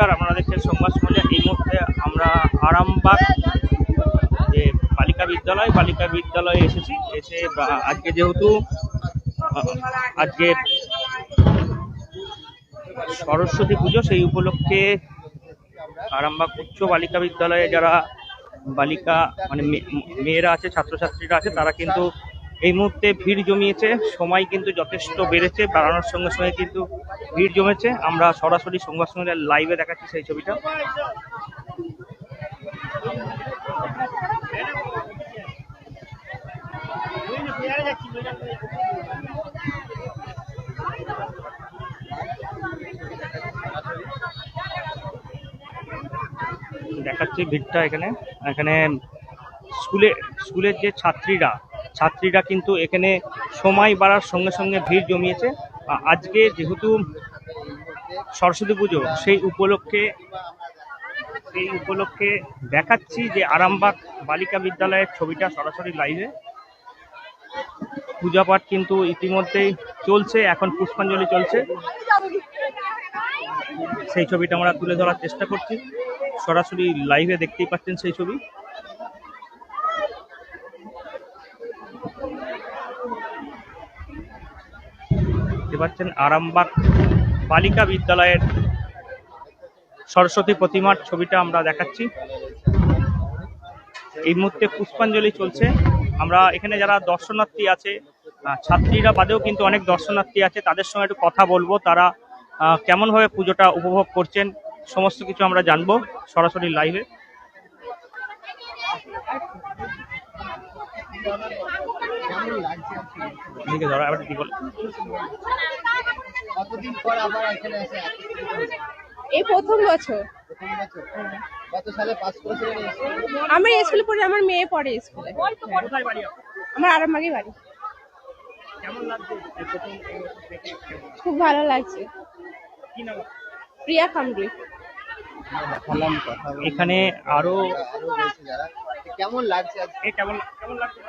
নমস্কার আপনারা দেখছেন সংবাদ সমাজে এই মুহূর্তে আমরা আরামবাগ যে বালিকা বিদ্যালয়, বালিকা বিদ্যালয়ে এসেছি। এসে আজকে যেহেতু, আজকে সরস্বতী পুজো, সেই উপলক্ষে আরামবাগ উচ্চ বালিকা বিদ্যালয়ে যারা বালিকা মানে মেয়েরা আছে, ছাত্রছাত্রীরা আছে, তারা কিন্তু এই মুহূর্তে ভিড় জমিয়েছে। সময় কিন্তু যথেষ্ট বেড়েছে, বাড়ানোর সঙ্গে সঙ্গে কিন্তু ভিড় জমেছে। আমরা সরাসরি সংবাদ সঙ্গে লাইভে দেখাচ্ছি সেই ছবিটা। দেখাচ্ছি ভিড়টা এখানে। এখানে স্কুলে স্কুলের যে ছাত্রীরা ছাত্রীরা কিন্তু এখানে সময় বাড়ার সঙ্গে সঙ্গে ভিড় জমিয়েছে। আজকে যেহেতু সরস্বতী পুজো, সেই উপলক্ষে সেই উপলক্ষে দেখাচ্ছি যে আরামবাগ বালিকা বিদ্যালয়ের ছবিটা সরাসরি লাইভে। পূজা পাঠ কিন্তু ইতিমধ্যেই চলছে, এখন পুষ্পাঞ্জলি চলছে। সেই ছবিটা আমরা তুলে ধরার চেষ্টা করছি। সরাসরি লাইভে দেখতেই পাচ্ছেন সেই ছবি। দেখতে পাচ্ছেন আরামবাগ বালিকা বিদ্যালয়ের সরস্বতী প্রতিমার ছবিটা আমরা দেখাচ্ছি। এই মুহূর্তে পুষ্পাঞ্জলি চলছে। আমরা এখানে যারা দর্শনার্থী আছে ছাত্রীরা বাদেও কিন্তু অনেক দর্শনার্থী আছে, তাদের সঙ্গে একটু কথা বলব। তারা কেমনভাবে পুজোটা উপভোগ করছেন, সমস্ত কিছু আমরা জানব সরাসরি লাইভে। এদিকে ধরো, আবার কি বলে? কতদিন পর আবার এখানে এসে এই প্রথম বছর। প্রথম কত সালে পাস করেছিলেন এই স্কুলে? আমার স্কুলে পড়ে আমার মেয়ে পড়ে স্কুলে? আমার আরামবাগে বাড়ি। কেমন লাগছে এই প্রথম এই দেখে? খুব ভালো লাগছে। প্রিয়া বলে এখানে আরও কেমন লাগছে কেমন কেমন লাগছে?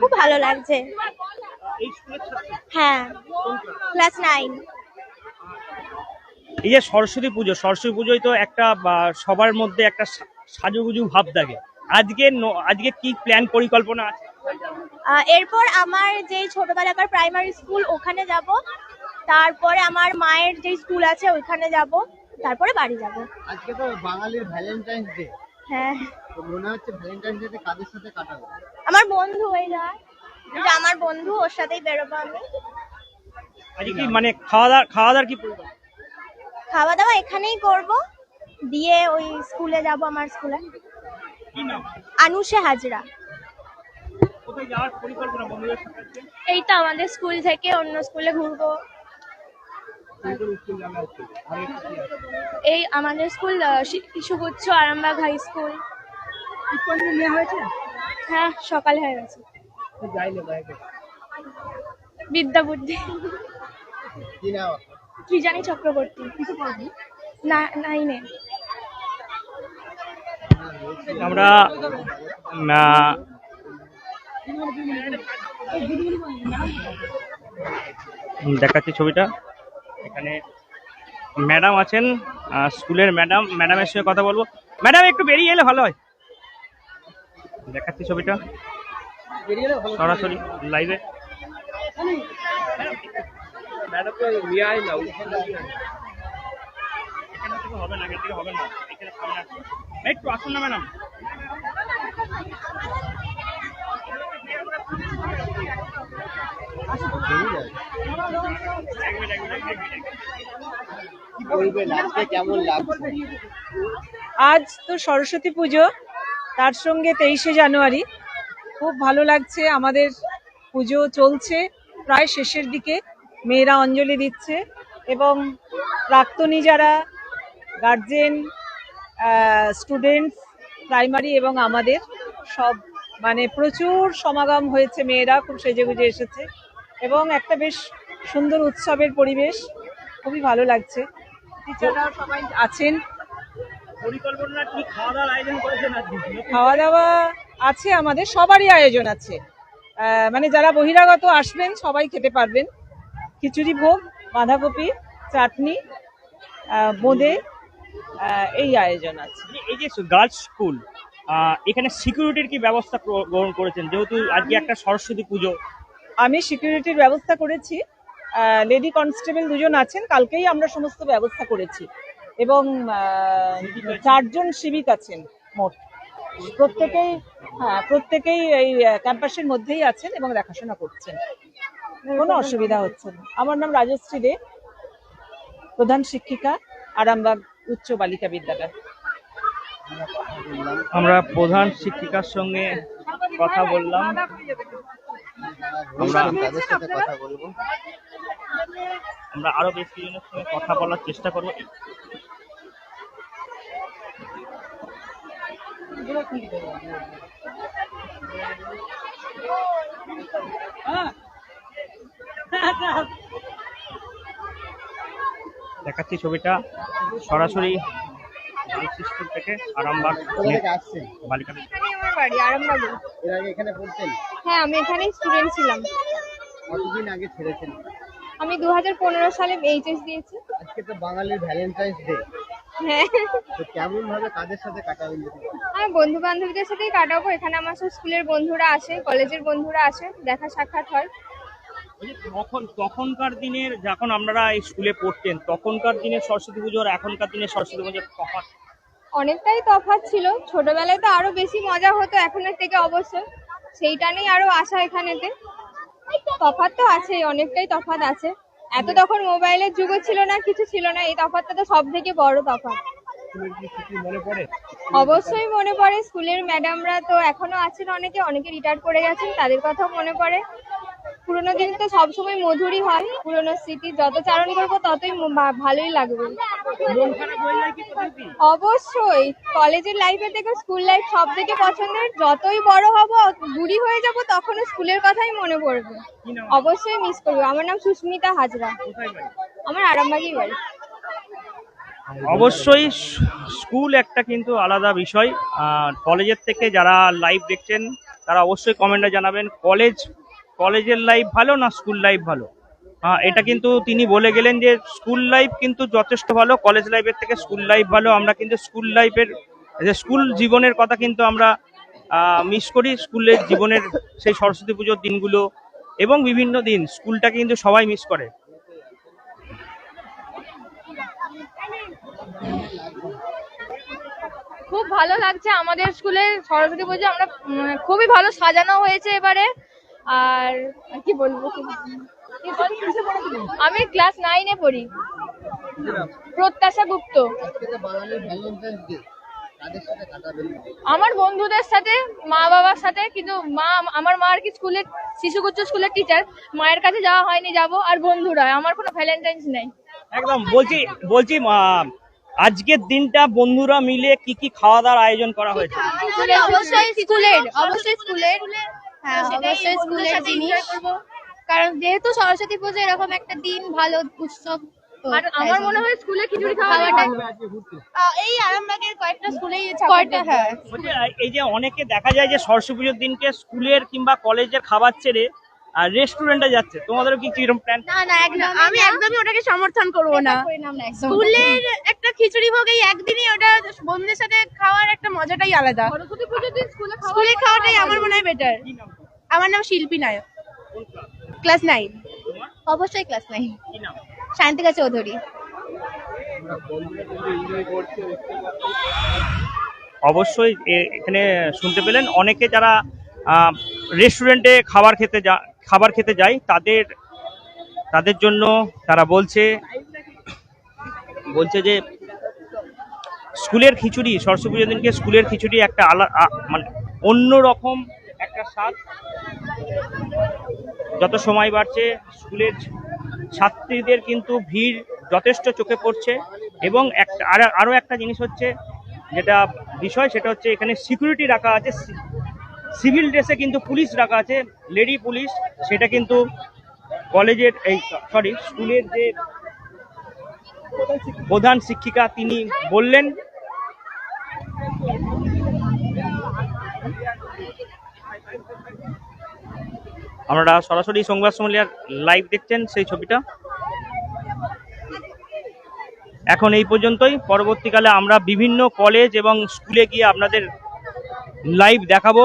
খুব ভালো লাগছে। এই স্কুলের ছাত্র হ্যাঁ ক্লাস নাইন এই যে সরস্বতী পুজো সরস্বতী পুজোয় তো একটা সবার মধ্যে একটা সা- সাজুগুজু ভাব থাকে। আজকে আজকে কি প্ল্যান পরিকল্পনা আছে? এরপর আমার যে ছোটবেলাকার প্রাইমারি স্কুল ওখানে যাব। তারপরে আমার মায়ের যে স্কুল আছে ওইখানে যাব। তারপরে বাড়ি যাব। আজকে তো বাঙালির ভ্যালেন্টাইন্স ডে হ্যাঁ। মনে হচ্ছে ভ্যালেন্টাইন্স ডে কাদের সাথে কাটাবো? আমার বন্ধু ওই যায় আমার বন্ধু ওর সাথেই বেরোবো আমি। আজকে কি মানে খাওয়া দাওয়া খাওয়া দাওয়ার কি পরিকল্পনা খাওয়া দাওয়া এখানেই করব। দিয়ে ওই স্কুলে যাব আমার স্কুলে। আনুষে হাজরা। কোথায় যাওয়ার পরিকল্পনা বন্ধুদের সাথে? এই তো আমাদের স্কুল থেকে অন্য স্কুলে ঘুরবো কোন কোন স্কুল যাওয়া হচ্ছে? আর একটু কি আছে? এই আমাদের school Shishuguchchha Arambagh high school. হ্যাঁ সকালে হয়ে গেছে। বিদ্যা বুদ্ধি। কি জানি চক্রবর্তী। না, নাইনে। আমরা দেখাচ্ছি ছবিটা। এখানে ম্যাডাম আছেন স্কুলের ম্যাডাম, ম্যাডামের সঙ্গে কথা বলব। ম্যাডাম, একটু বেরিয়ে এলে ভালো হয়। দেখাচ্ছি ছবিটা। সরাসরি লাইভে। একটু আসুন না, ম্যাডাম কি বলবেন আজকে কেমন লাগছে আজ তো সরস্বতী পুজো, তার সঙ্গে তেইশে জানুয়ারি। খুব ভালো লাগছে, আমাদের পুজো চলছে, প্রায় শেষের দিকে মেয়েরা অঞ্জলি দিচ্ছে এবং প্রাক্তনী যারা গার্জেন স্টুডেন্টস প্রাইমারি এবং আমাদের সব মানে প্রচুর সমাগম হয়েছে মেয়েরা খুব সেজেগুজে এসেছে। এবং একটা বেশ সুন্দর উৎসবের পরিবেশ খুবই ভালো লাগছে। সবাই আছেন পরিকল্পনা খাওয়া দাওয়ার আয়োজন করেছেন খাওয়া দাওয়া আছে আমাদের সবারই আয়োজন আছে। মানে যারা বহিরাগত আসবেন সবাই খেতে পারবেন। খিচুড়ি ভোগ বাঁধাকপি চাটনি বোঁদে এই আয়োজন আছে। এই যে গার্লস স্কুল এখানে সিকিউরিটির কি ব্যবস্থা গ্র- গ্রহণ করেছেন? যেহেতু আজকে একটা সরস্বতী পুজো। আমি সিকিউরিটির ব্যবস্থা করেছি। লেডি কনস্টেবল দুজন আছেন। কালকেই আমরা সমস্ত ব্যবস্থা করেছি। এবং চারজন সিভিক আছেন মোট। প্রত্যেকেই হ্যাঁ প্রত্যেকেই এই ক্যাম্পাসের মধ্যেই আছেন এবং দেখাশোনা করছেন। কোনো অসুবিধা হচ্ছে না। আমার নাম রাজশ্রী দে প্রধান শিক্ষিকা আরামবাগ উচ্চ বালিকা বিদ্যালয়। আমরা প্রধান শিক্ষিকার সঙ্গে কথা বললাম। আমরা তাদের সাথে কথা বলব। আমরা আরও বেশ কিছুজনের সঙ্গে কথা বলার চেষ্টা করব। দেখাচ্ছি ছবিটা। সরাসরি গার্লস স্কুল থেকে আরামবাগ আসছেন বালিকা এখানে আমার বাড়ি আরামবাগে। এর আগে এখানে পড়তেন? হ্যাঁ আমি এখানেই স্টুডেন্ট ছিলাম। কতদিন আগে ছেড়েছেন? আমি দু হাজার পনেরো সালে এইচএস দিয়েছি। আজকে তো বাঙালির ভ্যালেন্টাইন্স ডে হ্যাঁ। তো কেমন ভাবে কাদের সাথে কাটাবেন আমি বন্ধু বান্ধবীদের সাথেই কাটাবো। এখানে আমার সব স্কুলের বন্ধুরা আসে কলেজের বন্ধুরা আসে দেখা সাক্ষাৎ হয়। তখন তখনকার দিনের যখন আপনারা স্কুলে পড়তেন তখনকার দিনের সরস্বতী পুজো আর এখনকার দিনের সরস্বতী পুজোর তফাৎ অনেকটাই তফাৎ ছিল। ছোটবেলায় তো আরও বেশি মজা হতো এখনের থেকে অবশ্যই সেইটা নিয়ে আরও আশা এখানেতে। তফাৎ তো আছেই, অনেকটাই তফাৎ আছে। এত তখন মোবাইলের যুগও ছিল না, কিছু ছিল না, এই তফাৎটা তো সব থেকে বড় তফাৎ। অবশ্যই মনে পড়ে, স্কুলের ম্যাডামরা তো এখনও আছেন অনেকে অনেকে রিটায়ার করে গেছেন, তাদের কথাও মনে পড়ে। পুরোনো দিন তো সবসময় মধুরই হয়। পুরোনো স্মৃতি যত চারণ করব ততই ভালোই লাগবে? অবশ্যই। কলেজের লাইফের থেকে স্কুল লাইফ সব থেকে পছন্দের। যতই বড় হব, বুড়ি হয়ে যাব, তখনও স্কুলের কথাই মনে পড়বে। অবশ্যই মিস করব। আমার নাম সুস্মিতা হাজরা। আমার আরামবাগই বাড়ি। অবশ্যই স্কুল একটা কিন্তু আলাদা বিষয়। আর কলেজের থেকে যারা লাইভ দেখছেন, তারা অবশ্যই কমেন্টে জানাবেন। কলেজ কলেজের লাইফ ভালো না স্কুল লাইফ ভালো? হ্যাঁ এটা কিন্তু তিনি বলে গেলেন যে স্কুল লাইফ কিন্তু যথেষ্ট ভালো কলেজ লাইফের থেকে স্কুল লাইফ ভালো। আমরা কিন্তু স্কুল লাইফের যে স্কুল জীবনের কথা কিন্তু আমরা মিস করি স্কুলের জীবনের সেই সরস্বতী পুজোর দিনগুলো এবং বিভিন্ন দিন। স্কুলটা কিন্তু সবাই মিস করে। খুব ভালো লাগছে আমাদের স্কুলে সরস্বতী পুজো। আমরা খুবই ভালো সাজানো হয়েছে এবারে। আর আর কি বলব? আমি ক্লাস নাইনে পড়ি। প্রত্যাশা গুপ্ত। আমার বন্ধুদের সাথে মা বাবার সাথে কিন্তু মা আমার মা আর কি স্কুলে শিশুগুচ্ছ স্কুলের টিচার মায়ের কাছে যাওয়া হয়নি যাব আর বন্ধুরা আমার কোনো ভ্যালেন্টাইন্স নেই। একদম বলছি বলছি আজকের দিনটা বন্ধুরা মিলে কি কি খাওয়া দাওয়ার আয়োজন করা হয়েছে? অবশ্যই স্কুলের অবশ্যই স্কুলের হ্যাঁ অবশ্যই স্কুলের জিনিস। কারণ যেহেতু সরস্বতী পুজো এরকম একটা দিন ভালো উৎসব আর আমার মনে হয় স্কুলে খিচুড়ি খাওয়াটা- আহ, এই আরামবাগের কয়েকটা স্কুলেই কয়েকটা হ্যাঁ। এই যে অনেকে দেখা যায় যে সরস্বতী পুজোর দিনকে স্কুলের কিংবা কলেজের খাবার ছেড়ে আর রেস্টুরেন্টে যাচ্ছে তোমাদেরও কি কীরকম প্ল্যান না না একদম আমি একদমই ওটাকে সমর্থন করব না। স্কুলের একটা খিচুড়ি ভোগ এই একদিনই ওটা বন্ধুদের সাথে খাওয়ার একটা মজাটাই আলাদা। সরস্বতী পুজোর দিন স্কুলে খাওয়া স্কুলে খাওয়াটাই আমার মনে হয় বেটার আমার নাম শিল্পী নায়ক। Class nine. অবশ্যই ক্লাস নাইন। কি নাম? শান্তিকা চৌধুরী। অবশ্যই এ- এখানে শুনতে পেলেন। অনেকে যারা রেস্টুরেন্টে খাবার খেতে যা খাবার খেতে যায় তাদের তাদের জন্য তারা বলছে বলছে যে স্কুলের খিচুড়ি, সরস্বতী পুজোর দিনকে স্কুলের খিচুড়ি একটা আলাদা মানে অন্য রকম একটা স্বাদ। যত সময় বাড়ছে, স্কুলের ছাত্রীদের কিন্তু ভিড় যথেষ্ট চোখে পড়ছে এবং একটা, আর- আরও একটা জিনিস হচ্ছে, যেটা বিষয় সেটা হচ্ছে এখানে সিকিউরিটি রাখা আছে সিভিল ড্রেসে কিন্তু পুলিশ রাখা আছে, লেডি পুলিশ, সেটা কিন্তু কলেজের এই সরি স্কুলের যে প্রধান শিক্ষিকা তিনি বললেন। আপনারা সরাসরি সংবাদ সম্মেলনের লাইভ দেখছেন সেই ছবিটা। এখন এই পর্যন্তই। পরবর্তীকালে আমরা বিভিন্ন কলেজ এবং স্কুলে গিয়ে আপনাদের লাইভ দেখাবো।